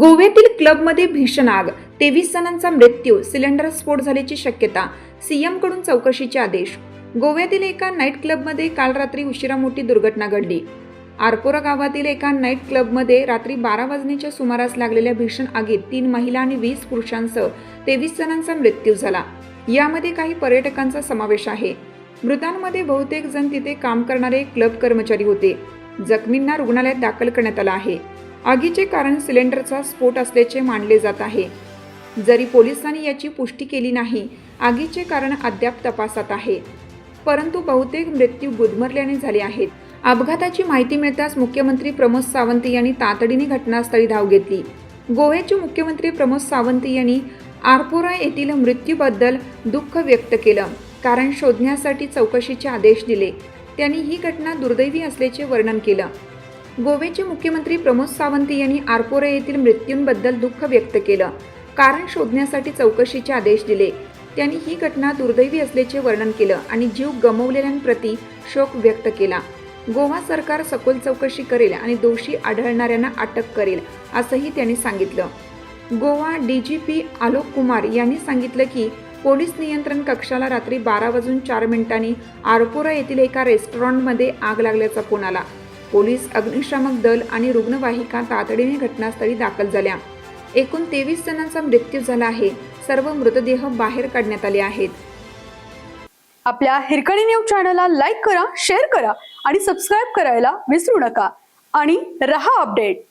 गोव्यातील क्लबमध्ये भीषण आग. तेवीस जणांचा मृत्यू. सिलेंडर स्फोट झाल्याची शक्यता. सीएमकडून चौकशीचे आदेश. गोव्यातील एका नाईट क्लबमध्ये काल रात्री उशिरा मोठी दुर्घटना घडली. आरपोरा गावातील एका नाईट क्लबमध्ये रात्री बारा वाजण्याच्या सुमारास लागलेल्या भीषण आगीत तीन महिला आणि वीस पुरुषांसह तेवीस जणांचा मृत्यू झाला. यामध्ये काही पर्यटकांचा समावेश आहे. मृतांमध्ये बहुतेक जण तिथे काम करणारे क्लब कर्मचारी होते. जखमींना रुग्णालयात दाखल करण्यात आलं आहे. आगीचे कारण सिलेंडरचा स्फोट असल्याचे मानले जात आहे. जरी पोलिसांनी याची पुष्टी केली नाही आगीचे कारण अद्याप तपासात आहे. परंतु बहुतेक मृत्यू गुदमरल्याने झाले आहेत. अपघाताची माहिती मिळताच मुख्यमंत्री प्रमोद सावंत यांनी तातडीने घटनास्थळी धाव घेतली. गोव्याचे मुख्यमंत्री प्रमोद सावंत यांनी आरपोरा येथील मृत्यूबद्दल दुःख व्यक्त केलं कारण शोधण्यासाठी चौकशीचे आदेश दिले. त्यांनी ही घटना दुर्दैवी असल्याचे वर्णन केलं. गोव्याचे मुख्यमंत्री प्रमोद सावंत यांनी आरपोरे येथील मृत्यूंबद्दल दुःख व्यक्त केलं. कारण शोधण्यासाठी चौकशीचे आदेश दिले. त्यांनी ही घटना दुर्दैवी असल्याचे वर्णन केलं आणि जीव गमवलेल्यांप्रती शोक व्यक्त केला. गोवा सरकार सखोल चौकशी करेल आणि दोषी आढळणाऱ्यांना अटक करेल असंही त्यांनी सांगितलं. गोवा डीजीपी आलोक कुमार यांनी सांगितलं की पोलीस नियंत्रण कक्षाला रात्री बारा वाजून चार मिनिटांनी आरपोरा येथील एका रेस्टॉरंटमध्ये आग लागल्याचा फोन आला. पोलीस अग्निशामक दल आणि रुग्णवाहिका तातडीने घटनास्थळी दाखल झाल्या. एकूण तेवीस जणांचा मृत्यू झाला आहे. सर्व मृतदेह बाहेर काढण्यात आले आहेत. आपल्या हिरकणी न्यूज चॅनलला लाईक करा शेअर करा आणि सबस्क्राईब करायला विसरू नका. आणि रहा अपडेट.